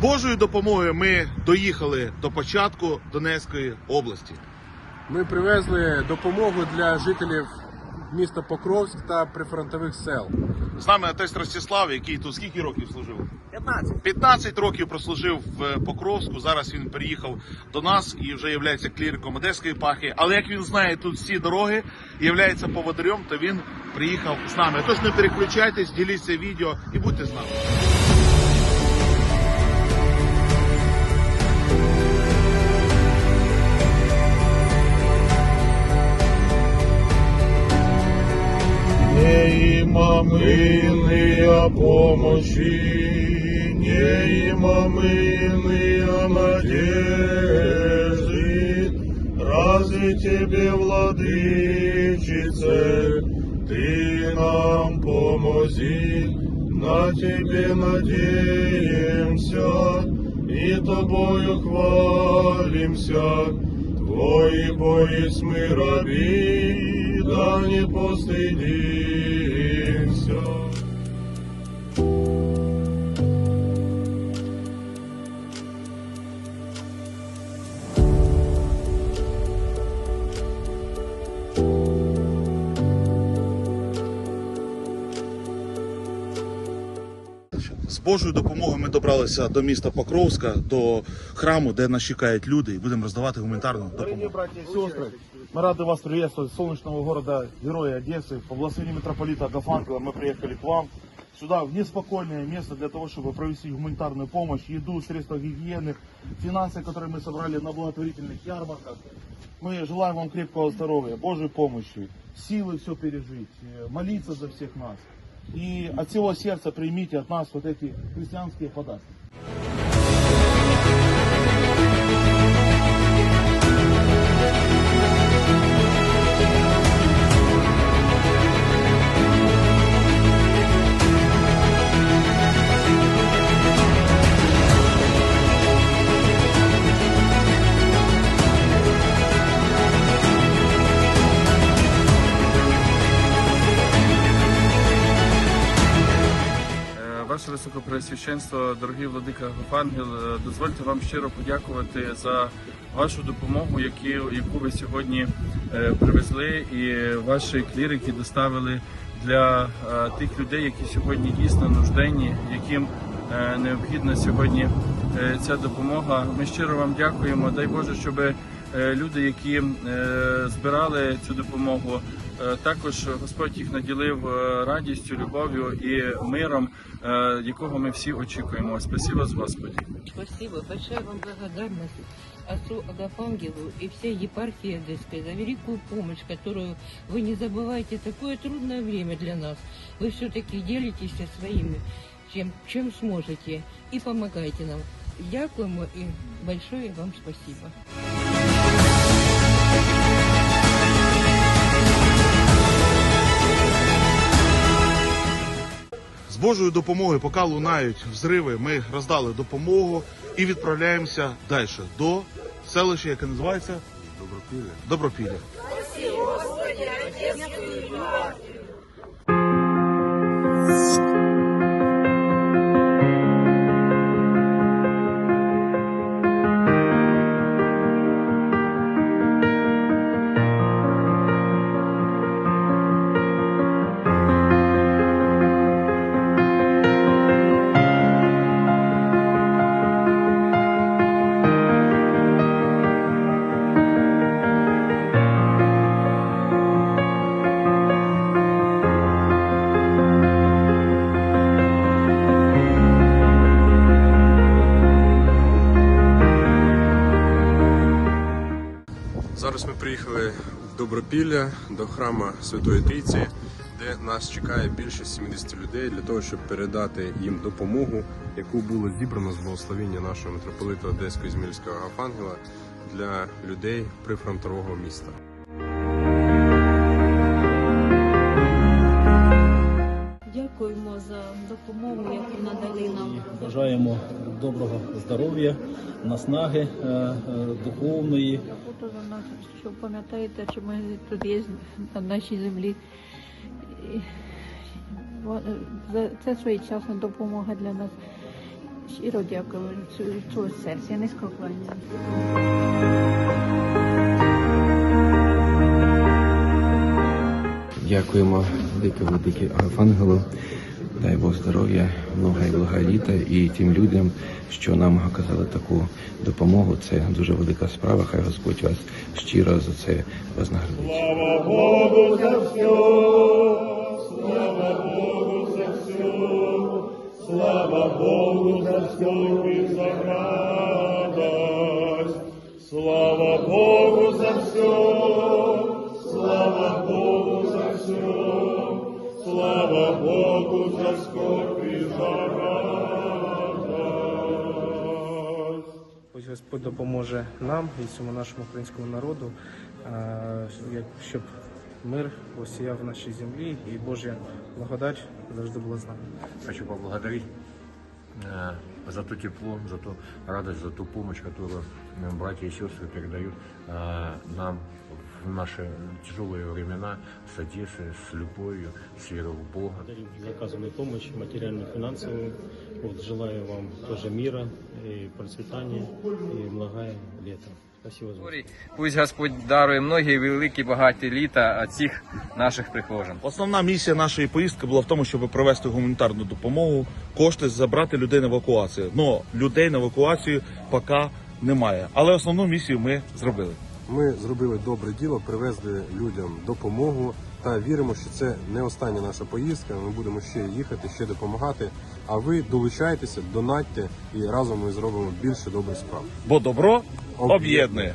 Божою допомогою ми доїхали до початку Донецької області. Ми привезли допомогу для жителів міста Покровськ та прифронтових сел. З нами отець Ростислав, який тут скільки років служив? 15. 15 років прослужив в Покровську. Зараз він приїхав до нас і вже є кліриком Одеської епархії. Але як він знає тут всі дороги є поводирем, то він приїхав з нами. Тож не переключайтесь, діліться відео і будьте з нами. помощи, не има милый о надежде. Разве тебе, владычице, ты нам помози, на тебе надеемся и тобою хвалимся. Твои боись мы раби, да не постыдимся. З Божою допомогою ми добралися до міста Покровська, до храму, де нас чекають люди, і будемо роздавати гуманітарну Дорогие допомогу. братья и сестры, мы рады вас приветствовать с солнечного города Героя Одессы. По благословению митрополита Агафангела мы приехали к вам сюда, в неспокойное место для того, чтобы провести гуманитарную помощь, еду, средства гигиены, финансы, которые мы собрали на благотворительных ярмарках. Мы желаем вам крепкого здоровья, Божьей помощи, силы все пережить, э, молиться за всех нас. И от всего сердца примите от нас вот эти христианские подарки. Високопреосвященство, дорогий владика Гофангел, е, дозвольте вам щиро подякувати за вашу допомогу, яку ви сьогодні е, привезли, і ваші клірики доставили для е, тих людей, які сьогодні дійсно нужденні, яким необхідна сьогодні ця допомога. Ми щиро вам дякуємо. Дай Боже, щоб е, люди, які е, збирали цю допомогу, Е, Також Господь їх наділив е, радістю, любов'ю і миром, е, якого ми всі очікуємо. Спасибо з Господі. Спасибо, большая вам благодарность отцу Агафангелу и всей епархии Одесской за великую помощь, которую вы не забывайте. Такое трудное время для нас. Вы все-таки делитесь своими, чем, чем сможете, и помогаете нам. Дякуємо и большое вам спасибо. З Божою допомогою, поки лунають взриви, ми роздали допомогу і відправляємося далі до селища, яке називається Добропілля. Добропілля. Зараз Добропілля до храма Святої Трійці, де нас чекає більше 70 людей для того, щоб передати їм допомогу, яку було зібрано з благословення нашого митрополита Одеського Змільського Агафангела для людей прифронтового міста. Дякуємо за допомогу, яку надали нам. Бажаємо доброго здоров'я, наснаги е, е, духовної. Що пам'ятаєте, що ми тут є на нашій землі. За- Це своєчасна допомога для нас. Щиро дякую від цього серця, низько кланяю. Дякуємо велике велике Архангелу. Дай Бог здоров'я, много і блага літа і тим людям, що нам оказали таку допомогу. Це дуже велика справа. Хай Господь вас щиро за це вознаградить. Слава Богу за все, слава Богу за все, слава Богу за скорбь і за радость. Ось Господь допоможе нам і цьому нашому українському народу, е, щоб мир осіяв в нашій землі і Божа благодать завжди була з нами. Хочу поблагодарить э, за то тепло, за ту радость, за ту помощь, которую э, братья и сестры передают э, нам в наши тяжелые времена с Одессы, с любовью, с верой в Бога. Благодарим за оказанную помощь, материальную, финансовую. Вот, желаю вам тоже мира и процветания и благое лето. Спасибо за Пусть Господь дарує многі великі багаті літа цих наших прихожан. Основна місія нашої поїздки була в тому, щоб провести гуманітарну допомогу, кошти забрати людей на евакуацію. Но людей на евакуацію поки немає. Але основну місію ми зробили. Ми зробили добре діло, привезли людям допомогу та віримо, що це не остання наша поїздка. Ми будемо ще їхати, ще допомагати. А ви долучайтеся, донатьте і разом ми зробимо більше добрих справ. Бо добро Об'єднує.